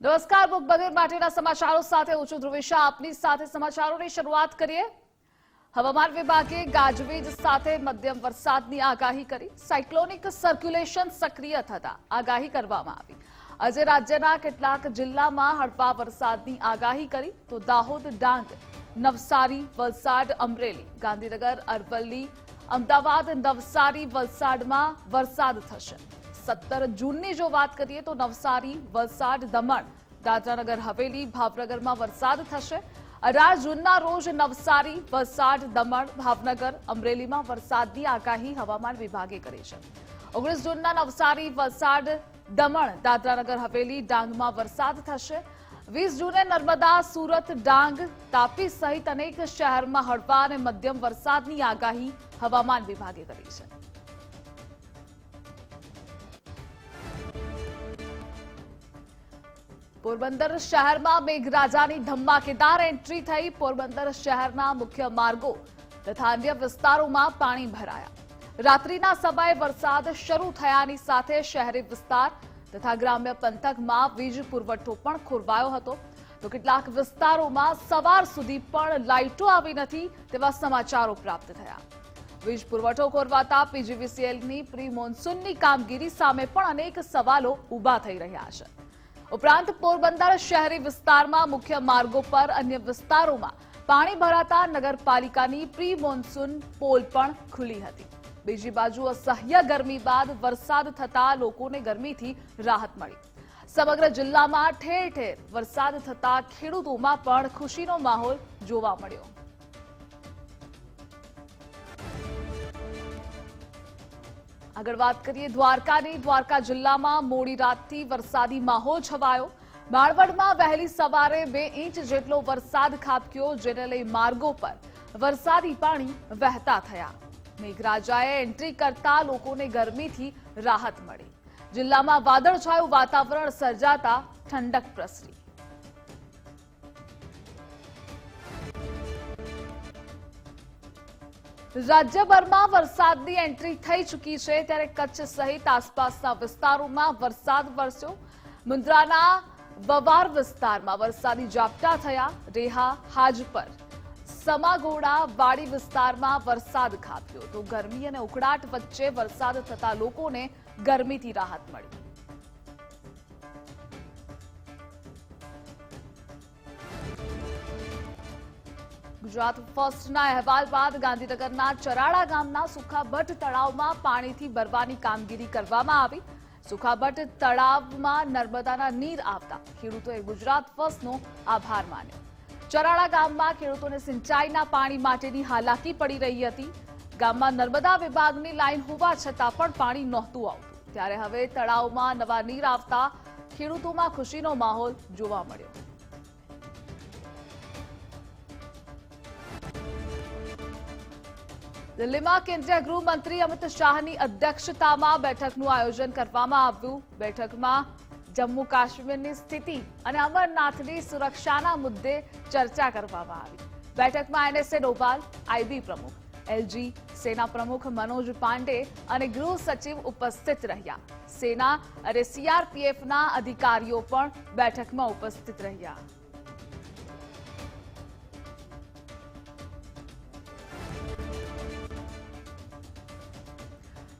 નમસ્કાર, બુક બગેર માટેના સમાચારો સાથે હું છું ધ્રુવિશા. આપની સાથે સમાચારોની શરૂઆત કરીએ. હવામાન વિભાગે ગાજવીજ સાથે મધ્યમ વરસાદની આગાહી કરી. સાયક્લોનિક સર્ક્યુલેશન સક્રિય થતા આગાહી કરવામાં આવી. આજે રાજ્યના કેટલાક જિલ્લામાં હળવા વરસાદની આગાહી કરી. તો દાહોદ, ડાંગ, નવસારી, વલસાડ, અમરેલી, ગાંધીનગર, અરવલ્લી, અમદાવાદ, નવસારી વલસાડમાં વરસાદ થશે. સત્તર જૂનની જો વાત કરીએ તો નવસારી, વલસાડ, દમણ, દાદરાનગર, હવેલી, ભાવનગરમાં વરસાદ થશે. અઢાર જૂનના રોજ નવસારી, વલસાડ, દમણ, ભાવનગર, અમરેલીમાં વરસાદની આગાહી હવામાન વિભાગે કરી છે. ઓગણીસ જૂનના નવસારી, વલસાડ, દમણ, દાદરાનગર, હવેલી, ડાંગમાં વરસાદ થશે. વીસ જૂને નર્મદા, સુરત, ડાંગ, તાપી સહિત અનેક શહેરમાં હળવા અને મધ્યમ વરસાદની આગાહી હવામાન વિભાગે કરી છે. પોરબંદર શહેરમાં મેઘરાજાની ધમાકેદાર એન્ટ્રી થઈ પોરબંદર શહેરના મુખ્ય માર્ગો તથા અન્ય વિસ્તારોમાં પાણી ભરાયા. રાત્રિના સમયે વરસાદ શરૂ થયાની સાથે શહેરી વિસ્તાર તથા ગ્રામ્ય પંથકમાં વીજ પુરવઠો પણ ખોરવાયો હતો. તો કેટલાક વિસ્તારોમાં સવાર સુધી પણ લાઇટો આવી નથી તેવા સમાચારો પ્રાપ્ત થયા. વીજ પુરવઠો ખોરવાતા પીજીવીસીએલની પ્રી મોન્સૂનની કામગીરી સામે પણ અનેક સવાલો ઊભા થઈ રહ્યા છે. ઉપરાંત પોરબંદર શહેરી વિસ્તારમાં મુખ્ય માર્ગો પર અન્ય વિસ્તારોમાં પાણી ભરાતા નગરપાલિકાની પ્રી મોન્સૂન પોલ પણ ખુલી હતી. બીજી બાજુ અસહ્ય ગરમી બાદ વરસાદ થતા લોકોને ગરમીથી રાહત મળી. સમગ્ર જિલ્લામાં ઠેર ઠેર વરસાદ થતા ખેડૂતોમાં પણ ખુશીનો માહોલ જોવા મળ્યો. આગળ વાત કરીએ, દ્વારકાની. દ્વારકા જિલ્લામાં મોડી રાતથી વરસાદી માહોલ છવાયો. બાળવડમાં વહેલી સવારે બે ઇંચ જેટલો વરસાદ ખાબક્યો, જેને લઈ માર્ગો પર વરસાદી પાણી વહેતા થયા. મેઘરાજાએ એન્ટ્રી કરતા લોકોને ગરમીથી રાહત મળી. જિલ્લામાં વાદળછાયું વાતાવરણ સર્જાતા ઠંડક પ્રસરી. રાજ્યભરમાં વરસાદની એન્ટ્રી થઈ ચૂકી છે ત્યારે કચ્છ સહિત આસપાસના વિસ્તારોમાં વરસાદ વરસ્યો. મુન્દ્રાના વવાર વિસ્તારમાં વરસાદી ઝાપટા થયા. રેહા, હાજપર, સમાગોડા, વાડી વિસ્તારમાં વરસાદ ખાબક્યો. તો ગરમી અને ઉકળાટ વચ્ચે વરસાદ થતા લોકોને ગરમીથી રાહત મળી. ગુજરાત ફર્સ્ટના અહેવાલ બાદ ગાંધીનગરના ચરાડા ગામના સુખાભટ્ટ તળાવમાં પાણીથી ભરવાની કામગીરી કરવામાં આવી. સુખાભટ્ટ તળાવમાં નર્મદાના નીર આવતા ખેડૂતોએ ગુજરાત ફર્સ્ટનો આભાર માન્યો. ચરાડા ગામમાં ખેડૂતોને સિંચાઈના પાણી માટેની હાલાકી પડી રહી હતી. ગામમાં નર્મદા વિભાગની લાઈન હોવા છતાં પણ પાણી નહોતું આવતું. ત્યારે હવે તળાવમાં નવા નીર આવતા ખેડૂતોમાં ખુશીનો માહોલ જોવા મળ્યો. દિલ્હીમાં કેન્દ્રીય ગૃહમંત્રી અમિત શાહની અધ્યક્ષતામાં બેઠકનું આયોજન કરવામાં આવ્યું. બેઠકમાં જમ્મુ કાશ્મીરની સ્થિતિ અને અમરનાથની સુરક્ષાના મુદ્દે ચર્ચા કરવામાં આવી. બેઠકમાં એનએસએ ડોભાલ આઈબી પ્રમુખ, એલજી સેના પ્રમુખ મનોજ પાંડે અને ગૃહ સચિવ ઉપસ્થિત રહ્યા. સેના અને સીઆરપીએફના અધિકારીઓ પણ બેઠકમાં ઉપસ્થિત રહ્યા.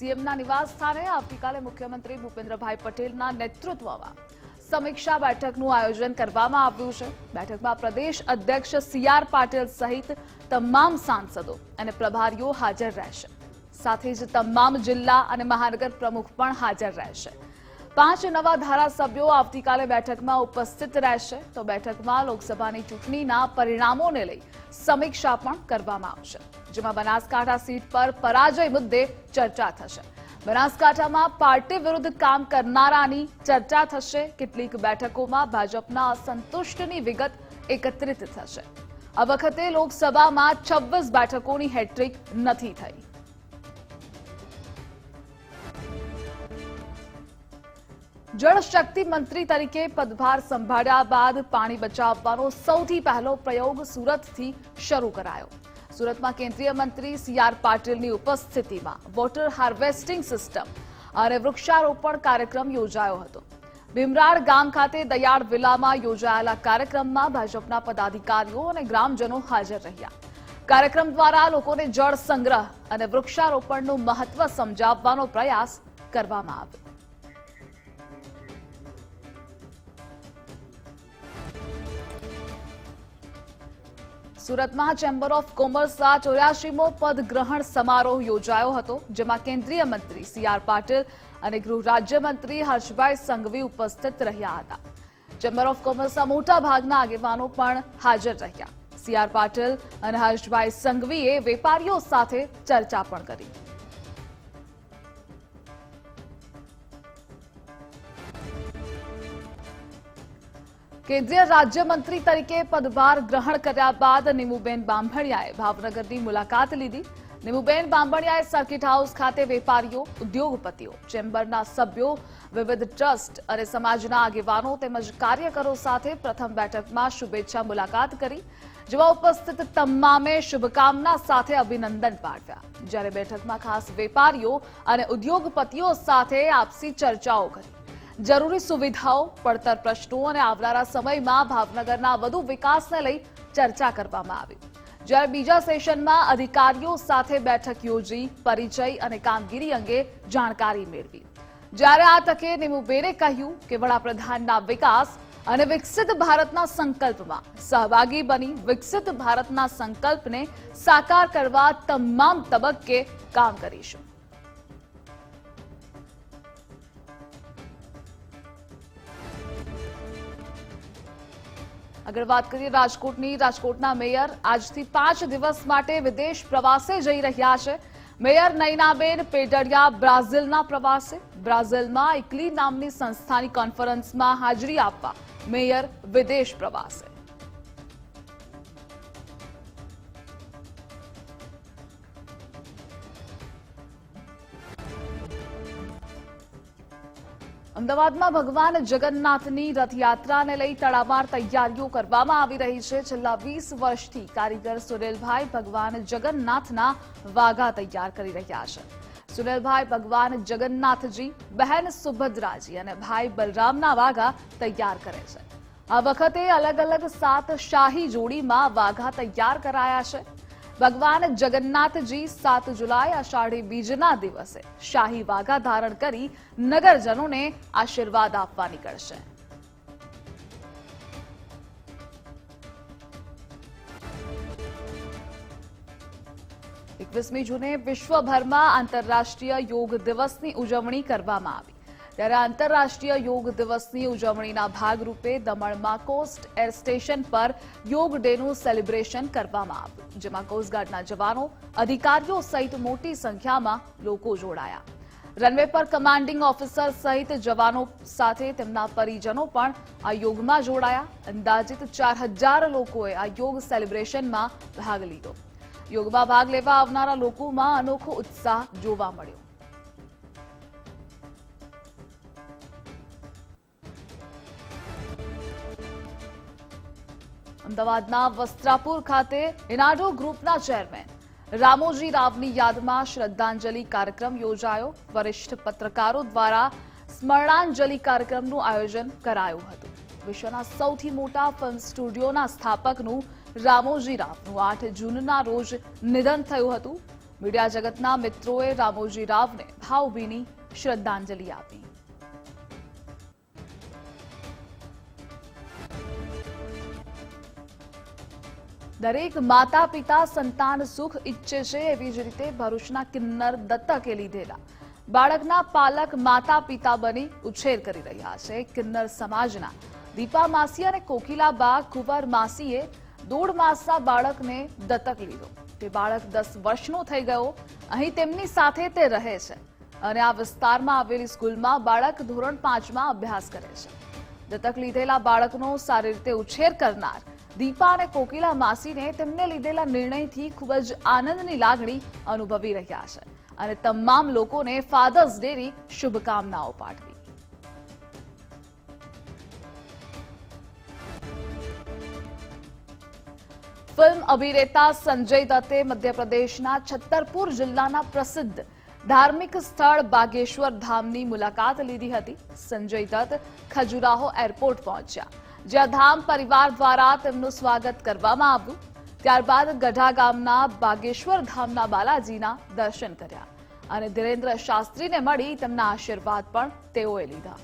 સીએમના નિવાસ સ્થાને આવતીકાલે મુખ્યમંત્રી ભૂપેન્દ્રભાઈ પટેલના નેતૃત્વમાં સમીક્ષા બેઠકનું આયોજન કરવામાં આવ્યું છે. બેઠકમાં પ્રદેશ અધ્યક્ષ સીઆર પાટીલ સહિત તમામ સાંસદો અને પ્રભારીઓ હાજર રહેશે. સાથે જ તમામ જિલ્લા અને મહાનગર પ્રમુખ પણ હાજર રહેશે. પાંચ નવા ધારાસભ્યો આવતીકાલે બેઠકમાં ઉપસ્થિત રહેશે. તો બેઠકમાં લોકસભાની ચૂંટણીના પરિણામોને લઈ સમીક્ષા પણ કરવામાં આવશે. જેમાં બનાસકાંઠા સીટ પર પરાજય મુદ્દે ચર્ચા થશે. બનાસકાંઠામાં પાર્ટી વિરુદ્ધ કામ કરનારાની ચર્ચા થશે. કેટલીક બેઠકોમાં ભાજપના અસંતુષ્ટની વિગત એકત્રિત થશે. આ વખતે લોકસભામાં છવ્વીસ બેઠકોની હેટ્રિક નથી થઈ. જળશક્તિ મંત્રી તરીકે પદભાર સંભાળ્યા બાદ પાણી બચાવવાનો સૌથી પહેલો પ્રયોગ સુરતથી શરૂ કરાયો. સુરતમાં કેન્દ્રીય મંત્રી સી આર પાટીલની ઉપસ્થિતિમાં વોટર હાર્વેસ્ટિંગ સિસ્ટમ અને વૃક્ષારોપણ કાર્યક્રમ યોજાયો હતો. ભીમરાડ ગામ ખાતે દયાળ વિલામાં યોજાયેલા કાર્યક્રમમાં ભાજપના પદાધિકારીઓ અને ગ્રામજનો હાજર રહ્યા. કાર્યક્રમ દ્વારા લોકોને જળ સંગ્રહ અને વૃક્ષારોપણનું મહત્વ સમજાવવાનો પ્રયાસ કરવામાં આવ્યો. સુરતમાં ચેમ્બર ઓફ કોમર્સના ચોર્યાસીમો પદ ગ્રહણ સમારોહ યોજાયો હતો, જેમાં કેન્દ્રીય મંત્રી સી આર પાટીલ અને ગૃહ રાજ્યમંત્રી હર્ષભાઈ સંઘવી ઉપસ્થિત રહ્યા હતા. ચેમ્બર ઓફ કોમર્સના મોટા ભાગના આગેવાનો પણ હાજર રહ્યા. સી આર પાટીલ અને હર્ષભાઈ સંઘવીએ વેપારીઓ સાથે ચર્ચા પણ કરી. કેન્દ્રીય રાજ્યમંત્રી તરીકે પદભાર ગ્રહણ કર્યા બાદ નીમુબેન બાંભણિયાએ ભાવનગરની મુલાકાત લીધી. નિમુબેન બાંભણિયાએ સર્કિટ હાઉસ ખાતે વેપારીઓ, ઉદ્યોગપતિઓ, ચેમ્બરના સભ્યો, વિવિધ ટ્રસ્ટ અને સમાજના આગેવાનો તેમજ કાર્યકરો સાથે પ્રથમ બેઠકમાં શુભેચ્છા મુલાકાત કરી. જેમાં ઉપસ્થિત તમામે શુભકામના સાથે અભિનંદન પાઠવ્યા. જ્યારે બેઠકમાં ખાસ વેપારીઓ અને ઉદ્યોગપતિઓ સાથે આપસી ચર્ચાઓ કરી. જરૂરી સુવિધાઓ, પડતર પ્રશ્નો અને આવનારા સમયમાં ભાવનગરના વધુ વિકાસને લઈ ચર્ચા કરવામાં આવી. જ્યારે બીજા સેશનમાં અધિકારીઓ સાથે બેઠક યોજી, પરિચય અને કામગીરી અંગે જાણકારી મેળવી. જ્યારે આ તકે નીમુબેને કહ્યું કે વડાપ્રધાનના વિકાસ અને વિકસિત ભારતના સંકલ્પમાં સહભાગી બની વિકસિત ભારતના સંકલ્પને સાકાર કરવા તમામ તબક્કે કામ કરીશું. આગળ વાત કરીએ રાજકોટની, રાજકોટના મેયર આજથી પાંચ દિવસ માટે વિદેશ પ્રવાસે જઈ રહ્યા છે. મેયર નૈનાબેન પેડરિયા બ્રાઝિલના પ્રવાસે. બ્રાઝિલમાં ઇકલી નામની સંસ્થાની કોન્ફરન્સમાં હાજરી આપવા મેયર વિદેશ પ્રવાસે. અમદાવાદમાં ભગવાન જગન્નાથની રથયાત્રાને લઈ તડામાર તૈયારીઓ કરવામાં આવી રહી છે. છેલ્લા વીસ વર્ષથી કારીગર સુરેલભાઈ ભગવાન જગન્નાથના વાઘા તૈયાર કરી રહ્યા છે. સુરેલભાઈ ભગવાન જગન્નાથજી, બહેન સુભદ્રાજી અને ભાઈ બલરામના વાઘા તૈયાર કરે છે. આ વખતે અલગ અલગ સાત શાહી જોડીમાં વાઘા તૈયાર કરાયા છે. ભગવાન જગન્નાથજી સાત જુલાઈ અષાઢી બીજના દિવસે શાહી વાઘા ધારણ કરી નગરજનોને આશીર્વાદ આપવા નીકળશે. એકવીસમી જૂને વિશ્વભરમાં આંતરરાષ્ટ્રીય યોગ દિવસની ઉજવણી કરવામાં આવી. ત્યારે આંતરરાષ્ટ્રીય યોગ દિવસની ઉજવણીના ભાગરૂપે દમણમાં કોસ્ટ એર સ્ટેશન પર યોગ ડેનું સેલિબ્રેશન કરવામાં આવ્યું, જેમાં કોસ્ટગાર્ડના જવાનો, અધિકારીઓ સહિત મોટી સંખ્યામાં લોકો જોડાયા. રનવે પર કમાન્ડિંગ ઓફિસર સહિત જવાનો સાથે તેમના પરિજનો પણ આ યોગમાં જોડાયા. અંદાજિત ચાર હજાર લોકોએ આ યોગ સેલિબ્રેશનમાં ભાગ લીધો. યોગમાં ભાગ લેવા આવનારા લોકોમાં અનોખો ઉત્સાહ જોવા મળ્યો. અમદાવાદના વસ્ત્રાપુર ખાતે ઇનાડો ગ્રુપના ચેરમેન રામોજી રાવની યાદમાં શ્રદ્ધાંજલિ કાર્યક્રમ યોજાયો. વરિષ્ઠ પત્રકારો દ્વારા સ્મરણાંજલિ કાર્યક્રમનું આયોજન કરાયું હતું. વિશ્વના સૌથી મોટા ફિલ્મ સ્ટુડિયોના સ્થાપકનું રામોજી રાવનું આઠ જૂનના રોજ નિધન થયું હતું. મીડિયા જગતના મિત્રોએ રામોજી રાવને ભાવભીની શ્રદ્ધાંજલિ આપી. દરેક માતા પિતા સંતાન સુખ ઈચ્છે છે એવી જ રીતે ભરૂચના કિન્નર દત્તકે લીધેલા. બાળકના પાલક માતા પિતા બની ઉછેર કરી રહ્યા છે કિન્નર સમાજના. દીપા માસી અને કોકિલાબા કુંવર માસીએ દોઢ માસના બાળકને દત્તક લીધો. તે બાળક દસ વર્ષનો થઈ ગયો. અહીં તેમની સાથે તે રહે છે અને આ વિસ્તારમાં આવેલી સ્કૂલમાં બાળક ધોરણ પાંચમાં અભ્યાસ કરે છે. દત્તક લીધેલા બાળકનો સારી રીતે ઉછેર કરનાર દીપા અને કોકિલા માસીને તેમને લીધેલા નિર્ણયથી ખૂબ જ આનંદની લાગણી અનુભવી રહ્યા છે અને તમામ લોકોને ફાધર્સ ડેની શુભકામનાઓ પાઠવી. ફિલ્મ અભિનેતા સંજય દત્તે મધ્યપ્રદેશના છત્તરપુર જિલ્લાના પ્રસિદ્ધ ધાર્મિક સ્થળ બાગેશ્વર ધામની મુલાકાત લીધી હતી. સંજય દત્ત ખજુરાહો એરપોર્ટ પહોંચ્યા. જ્યાં પરિવાર દ્વારા તેમનું સ્વાગત કરવામાં આવ્યું. ત્યારબાદ ગઢા ગામના બાગેશ્વર ધામના બાલાજીના દર્શન કર્યા અને ધીરેન્દ્ર શાસ્ત્રીને મળી તેમના આશીર્વાદ પણ તેઓએ લીધા.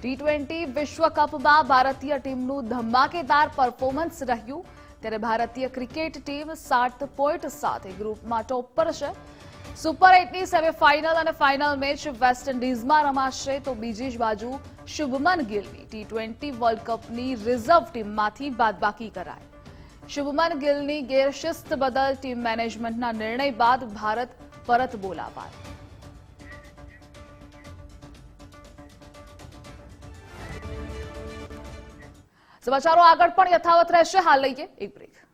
ટી ટ્વેન્ટી વિશ્વકપમાં ભારતીય ટીમનું ધમાકેદાર પરફોર્મન્સ રહ્યું. ત્યારે ભારતીય ક્રિકેટ ટીમ સાત પોઈન્ટ સાથે ગ્રુપમાં ટોપ પર છે. સુપર એટની સેમીફાઇનલ અને ફાઇનલ મેચ વેસ્ટ ઇન્ડિઝમાં રમાશે તો બીજી જ બાજુ શુભમન ગિલની ટી ટ્વેન્ટી વર્લ્ડ કપની રિઝર્વ ટીમમાંથી બાદબાકી કરાય શુભમન ગિલની ગેરશિસ્ત બદલ ટીમ મેનેજમેન્ટના નિર્ણય બાદ ભારત પરત બોલાવાય. સમાચારો આગળ પણ યથાવત રહેશે. હાલ લઈએ એક બ્રેક.